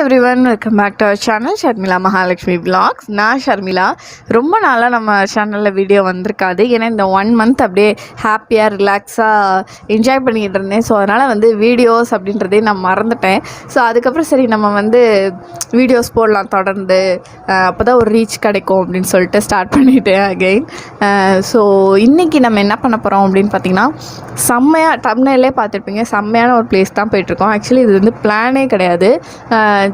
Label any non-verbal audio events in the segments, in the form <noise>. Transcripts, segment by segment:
Everyone welcome back to our channel Sharmila Mahalakshmi blogs நான் ஷர்மிளா ரொம்ப நாளாக நம்ம சேனலில் வீடியோ வந்திருக்காது. ஏன்னா இந்த ஒன் மந்த் அப்படியே ஹாப்பியாக ரிலாக்ஸாக என்ஜாய் பண்ணிக்கிட்டு இருந்தேன். ஸோ அதனால் வந்து வீடியோஸ் அப்படின்றதே நான் மறந்துட்டேன். ஸோ அதுக்கப்புறம் சரி நம்ம வந்து வீடியோஸ் போடலாம் தொடர்ந்து. அப்போ தான் ஒரு ரீச் கிடைக்கும் அப்படின்னு சொல்லிட்டு ஸ்டார்ட் பண்ணிட்டேன் அகெயின் ஸோ இன்றைக்கி நம்ம என்ன பண்ண போகிறோம் அப்படின்னு பார்த்தீங்கன்னா செம்மையாக டம்னையிலே பார்த்துருப்பீங்க. செம்மையான ஒரு பிளேஸ் தான் போயிட்டுருக்கோம் ஆக்சுவலி இது வந்து பிளானே கிடையாது.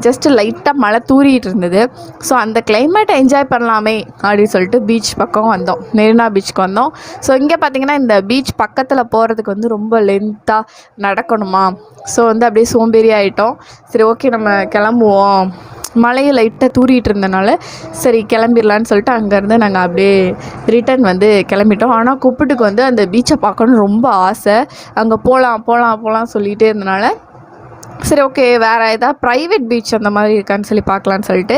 ஜஸ்ட்டு லைட்டாக மழை தூரிகிட்டு இருந்தது. ஸோ அந்த கிளைமேட்டை என்ஜாய் பண்ணலாமே அப்படின்னு சொல்லிட்டு பீச் பக்கம் வந்தோம். மெரினா பீச்சுக்கு வந்தோம். ஸோ இங்கே பார்த்தீங்கன்னா இந்த பீச் பக்கத்தில் போகிறதுக்கு வந்து ரொம்ப லென்த்தாக நடக்கணுமா? ஸோ வந்து அப்படியே சோம்பேறி ஆகிட்டோம் சரி ஓகே நம்ம கிளம்புவோம். மழையை லைட்டாக தூறிட்டு இருந்தனால சரி கிளம்பிடலான்னு சொல்லிட்டு அங்கேருந்து நாங்கள் அப்படியே ரிட்டர்ன் வந்து கிளம்பிட்டோம். ஆனால் குப்பிட்டுக்கு வந்து அந்த பீச்சை பார்க்கணுன்னு ரொம்ப ஆசை. அங்கே போகலாம் போகலாம் போகலாம் சொல்லிகிட்டே இருந்தனால சரி ஓகே வேறு ஏதாவது ப்ரைவேட் பீச் அந்த மாதிரி இருக்கான்னு சொல்லி பார்க்கலான்னு சொல்லிட்டு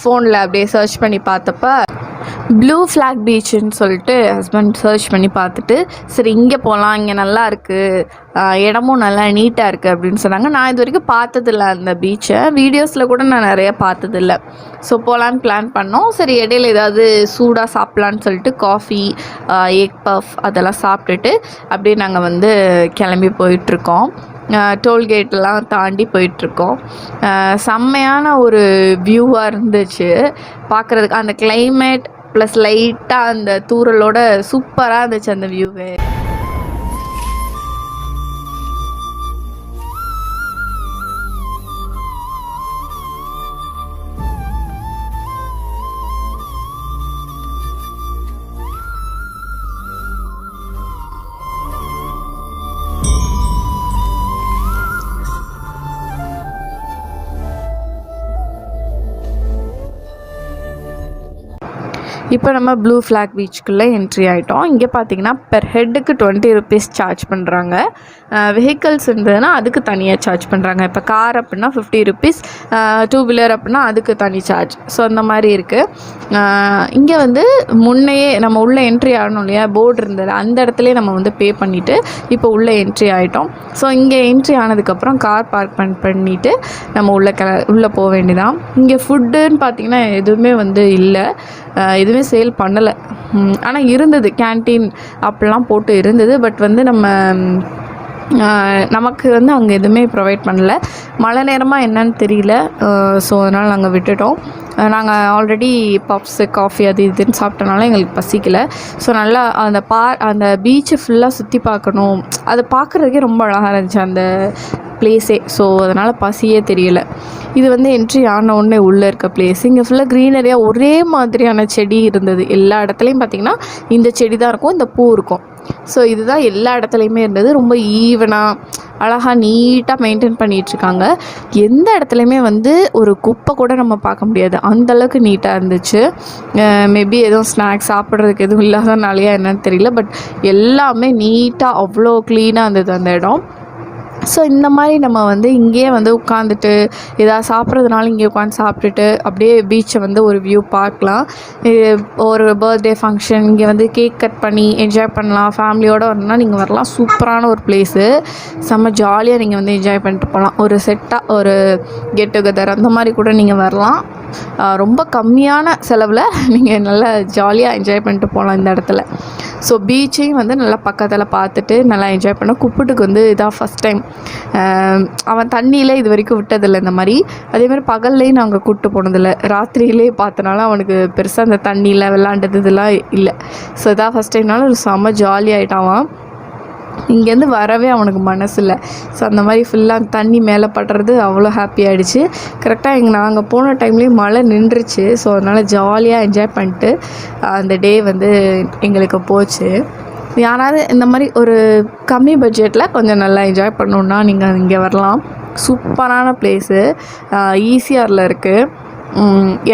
ஃபோனில் அப்படியே சர்ச் பண்ணி பார்த்தப்ப ப்ளூ ஃப்ளாக் பீச்சுன்னு சொல்லிட்டு ஹஸ்பண்ட் சர்ச் பண்ணி பார்த்துட்டு சரி இங்கே போகலாம் இங்கே நல்லா இருக்குது இடமும் நல்லா நீட்டாக இருக்குது அப்படின்னு சொன்னாங்க. நான் இது வரைக்கும் பார்த்ததில்ல அந்த பீச்சை வீடியோஸில் கூட நான் நிறைய பார்த்ததில்ல. ஸோ போகலான்னு பிளான் பண்ணோம். சரி இடையில ஏதாவது சூடாக சாப்பிட்லான்னு சொல்லிட்டு காஃபி எக் பஃப் அதெல்லாம் சாப்பிட்டுட்டு அப்படியே நாங்கள் வந்து கிளம்பி போயிட்டுருக்கோம். டோல்கேட்லாம் தாண்டி போயிட்டுருக்கோம். செம்மையான ஒரு வியூவாக இருந்துச்சு. பார்க்குறதுக்கு அந்த கிளைமேட் ப்ளஸ் லைட்டாக அந்த தூரலோட சூப்பராக இருந்துச்சு அந்த வியூவே இப்போ நம்ம ப்ளூ ஃப்ளாக் பீச்சுக்குள்ளே என்ட்ரி ஆகிட்டோம் இங்கே பார்த்தீங்கன்னா பெர் ஹெட்டுக்கு டுவெண்ட்டி ருபீஸ் சார்ஜ் பண்ணுறாங்க வெஹிக்கல்ஸ் இருந்ததுன்னா அதுக்கு தனியாக சார்ஜ் பண்ணுறாங்க இப்போ கார் அப்படின்னா ஃபிஃப்டி ருபீஸ் டூ வீலர் அப்படின்னா அதுக்கு தனி சார்ஜ் ஸோ அந்த மாதிரி இருக்குது இங்கே வந்து முன்னையே நம்ம உள்ளே என்ட்ரி ஆகணும் இல்லையா? போர்டு இருந்தது. அந்த இடத்துலையே நம்ம வந்து பே பண்ணிவிட்டு இப்போ உள்ளே என்ட்ரி ஆகிட்டோம் ஸோ இங்கே என்ட்ரி ஆனதுக்கப்புறம் கார் பார்க் பண் பண்ணிவிட்டு நம்ம உள்ளே கிள உள்ளே போக வேண்டியதான் இங்கே ஃபுட்டுன்னு பார்த்தீங்கன்னா எதுவுமே வந்து இல்லை. எதுவுமே சேல் பண்ணலை. ஆனால் இருந்தது. கேன்டீன் அப்படிலாம் போட்டு இருந்தது. பட் வந்து நம்ம நமக்கு வந்து அங்கே எதுவுமே ப்ரொவைட் பண்ணல. மழை நேரமாக என்னன்னு தெரியல. ஸோ அதனால் நாங்கள் விட்டுட்டோம். நாங்கள் ஆல்ரெடி பப்ஸு காஃபி அது இதுன்னு சாப்பிட்டனால எங்களுக்கு பசிக்கல. ஸோ நல்லா அந்த பா அந்த பீச்சை ஃபுல்லாக சுற்றி பார்க்கணும். அதை பார்க்குறதுக்கே ரொம்ப அழகாக இருந்துச்சு. அந்த பிளேஸே ஸோ அதனால் பசியே தெரியல. இது வந்து என்ட்ரி ஆன உடனே உள்ளே இருக்க பிளேஸ் இங்கே ஃபுல்லாக க்ரீனரியாக ஒரே மாதிரியான செடி இருந்தது. எல்லா இடத்துலையும் பார்த்திங்கன்னா இந்த செடி தான் இருக்கும் இந்த பூ இருக்கும். ஸோ இதுதான் எல்லா இடத்துலையுமே இருந்தது. ரொம்ப ஈவனாக அழகாக நீட்டாக மெயின்டைன் பண்ணிகிட்ருக்காங்க எந்த இடத்துலையுமே வந்து ஒரு குப்பை கூட நம்ம பார்க்க முடியாது. அந்தளவுக்கு நீட்டாக இருந்துச்சு. மேபி எதுவும் ஸ்நாக்ஸ் சாப்பிட்றதுக்கு எதுவும் இல்லாதனாலையா என்னன்னு தெரியல. பட் எல்லாமே நீட்டாக அவ்வளோ க்ளீனாக இருந்தது அந்த இடம். ஸோ இந்த மாதிரி நம்ம வந்து இங்கேயே வந்து உட்காந்துட்டு ஏதாவது சாப்பிட்றதுனால இங்கே உட்காந்து சாப்பிட்டுட்டு அப்படியே பீச்சை வந்து ஒரு வியூ பார்க்கலாம். ஒரு பர்த்டே ஃபங்க்ஷன் இங்கே வந்து கேக் கட் பண்ணி என்ஜாய் பண்ணலாம். ஃபேமிலியோடு வரணும்னா நீங்கள் வரலாம். சூப்பரான ஒரு பிளேஸு செம்ம ஜாலியாக நீங்கள் வந்து என்ஜாய் பண்ணிட்டு போகலாம். ஒரு செட்டாக ஒரு கெட் டுகெதர் அந்த மாதிரி கூட நீங்கள் வரலாம். ரொம்ப கம்மியான செலவில் நீங்கள் நல்லா ஜாலியாக என்ஜாய் பண்ணிட்டு போகலாம் இந்த இடத்துல. ஸோ பீச்சையும் வந்து நல்லா பக்கத்தில் பார்த்துட்டு நல்லா என்ஜாய் பண்ணோம் குப்பிட்டுக்கு வந்து இதான் ஃபஸ்ட் டைம் அவன் தண்ணியில் இது வரைக்கும் விட்டதில்லை இந்த மாதிரி. அதேமாதிரி பகல்லையும் நாங்கள் கூப்பிட்டு போனதில்லை. ராத்திரியிலே பார்த்தனால அவனுக்கு பெருசாக அந்த தண்ணியில் விளாண்டது இதெல்லாம் இல்லை. ஸோ இதான் ஃபஸ்ட் டைம்னால ஒரு செம்ம ஜாலி ஆகிட்டான் இங்கேருந்து வரவே அவனுக்கு மனசு இல்லை ஸோ அந்த மாதிரி ஃபுல்லாக தண்ணி மேலே படுறது அவ்வளோ ஹாப்பி ஆகிடுச்சு கரெக்டாக எங்கள் நாங்கள் போன டைம்லேயும் மழை நின்றுச்சு. ஸோ அதனால் ஜாலியாக என்ஜாய் பண்ணிட்டு அந்த டே வந்து எங்களுக்கு போச்சு. யாராவது இந்த மாதிரி ஒரு கம்மி பட்ஜெட்டில் கொஞ்சம் நல்லா என்ஜாய் பண்ணணுன்னா நீங்கள் இங்கே வரலாம். சூப்பரான பிளேஸு ஈசிஆரில் இருக்குது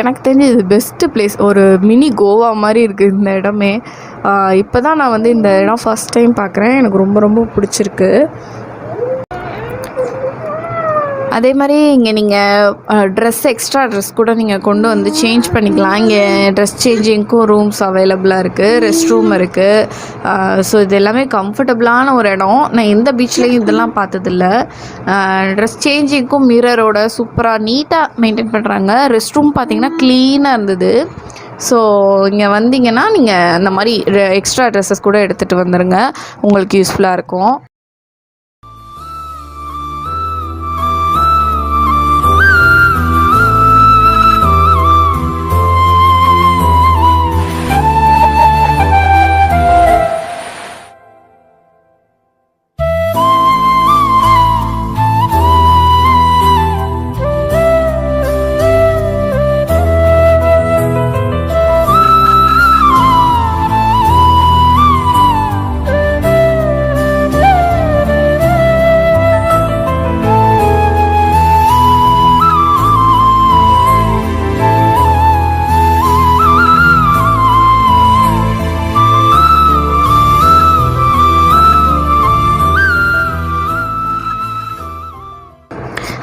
எனக்கு தெரிஞ்சு இது பெஸ்ட்டு பிளேஸ் ஒரு மினி கோவா மாதிரி இருக்குது இந்த இடமே. இப்போ தான் நான் வந்து இந்த இடம் ஃபஸ்ட் டைம் பார்க்குறேன் எனக்கு ரொம்ப ரொம்ப பிடிச்சிருக்கு. அதே மாதிரி இங்கே நீங்கள் ட்ரெஸ் எக்ஸ்ட்ரா ட்ரெஸ் கூட நீங்கள் கொண்டு வந்து சேஞ்ச் பண்ணிக்கலாம். இங்கே ட்ரெஸ் சேஞ்சிங்க்கும் ரூம்ஸ் அவைலபிளாக இருக்குது ரெஸ்ட் ரூம் இருக்குது ஸோ இது எல்லாமே கம்ஃபர்டபுளான ஒரு இடம். நான் எந்த பீச்லேயும் இதெல்லாம் பார்த்ததில்ல. ட்ரெஸ் சேஞ்சிங்க்கும் மிரரோட சூப்பராக நீட்டாக மெயின்டைன் பண்ணுறாங்க ரெஸ்ட் ரூம் பார்த்தீங்கன்னா க்ளீனாக இருந்தது. ஸோ இங்கே வந்தீங்கன்னா நீங்கள் அந்த மாதிரி எக்ஸ்ட்ரா ட்ரெஸ்ஸஸ் கூட எடுத்துகிட்டு வந்துடுங்க உங்களுக்கு யூஸ்ஃபுல்லாக இருக்கும்.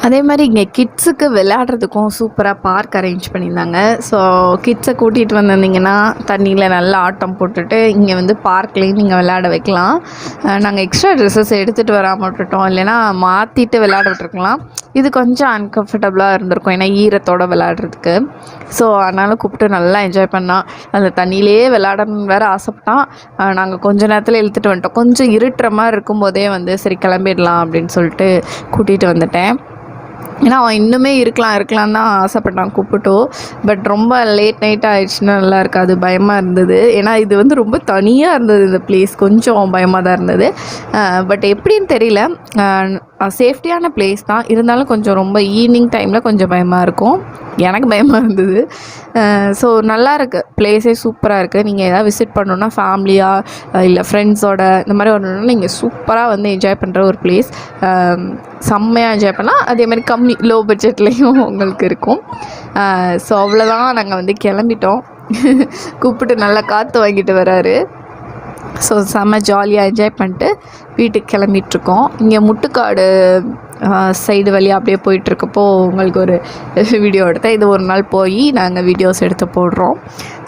அதே மாதிரி இங்கே கிட்ஸுக்கு விளையாடுறதுக்கும் சூப்பராக பார்க் அரேஞ்ச் பண்ணியிருந்தாங்க. ஸோ கிட்ஸை கூட்டிகிட்டு வந்திருந்தீங்கன்னா தண்ணியில் நல்லா ஆட்டம் போட்டுட்டு இங்கே வந்து பார்க்லேயும் நீங்கள் விளையாட வைக்கலாம். நாங்கள் எக்ஸ்ட்ரா ட்ரெஸ்ஸஸ் எடுத்துகிட்டு வராமல் விட்டுட்டோம். இல்லைன்னா மாற்றிட்டு விளையாட விட்டுருக்கலாம். இது கொஞ்சம் அன்கம்ஃபர்டபுளாக இருந்திருக்கும். ஏன்னா ஈரத்தோட விளையாடுறதுக்கு. ஸோ அதனால் கூப்பிட்டு நல்லா என்ஜாய் பண்ணான் அந்த தண்ணியிலே விளையாடணும்னு வேறு ஆசைப்பட்டான் நாங்கள் கொஞ்ச நேரத்தில் இழுத்துட்டு வந்துட்டோம். கொஞ்சம் இருட்டுற மாதிரி இருக்கும்போதே வந்து சரி கிளம்பிடலாம் அப்படின்னு சொல்லிட்டு கூட்டிகிட்டு வந்துட்டேன். ஏன்னா அவன் இன்னுமே இருக்கலாம் இருக்கலாம் தான் ஆசைப்பட்டான் கூப்பிட்டோ. பட் ரொம்ப லேட் நைட் ஆகிடுச்சுன்னா நல்லா இருக்காது பயமாக இருந்தது. ஏன்னா இது வந்து ரொம்ப தனியாக இருந்தது இந்த பிளேஸ் கொஞ்சம் பயமாக தான் இருந்தது. பட் எப்படின்னு தெரியல. சேஃப்டியான பிளேஸ் தான். இருந்தாலும் கொஞ்சம் ரொம்ப ஈவினிங் டைமில் கொஞ்சம் பயமாக இருக்கும். எனக்கு பயமாக இருந்தது. ஸோ நல்லா இருக்குது பிளேஸே சூப்பராக இருக்குது நீங்கள் எதாவது விசிட் பண்ணணுன்னா ஃபேமிலியாக இல்லை ஃப்ரெண்ட்ஸோட இந்த மாதிரி வரணுன்னா நீங்கள் சூப்பராக வந்து என்ஜாய் பண்ணுற ஒரு பிளேஸ் செம்மையாக என்ஜாய் பண்ணலாம். அதே மாதிரி கம்மி லோ பட்ஜெட்லேயும் உங்களுக்கு இருக்கும். ஸோ அவ்வளோதான் நாங்கள் வந்து கிளம்பிட்டோம். <laughs> கூப்பிட்டு நல்லா காற்று வாங்கிட்டு வராரு. ஸோ செம்ம ஜாலியாக என்ஜாய் பண்ணிட்டு வீட்டுக்கு கிளம்பிகிட்ருக்கோம் இங்கே முட்டுக்காடு சைடு வழியாக அப்படியே போயிட்டுருக்கப்போ உங்களுக்கு ஒரு வீடியோ எடுத்தேன். இது ஒரு நாள் போய் நாங்கள் வீடியோஸ் எடுத்து போடுறோம்.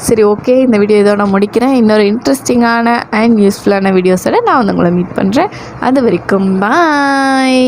சரி ஓகே இந்த வீடியோ இதோட முடிக்கிறேன். இன்னொரு இன்ட்ரெஸ்டிங்கான அண்ட் யூஸ்ஃபுல்லான வீடியோஸோட நான் வந்து உங்களை மீட் பண்ணுறேன் அது வரைக்கும் பாய்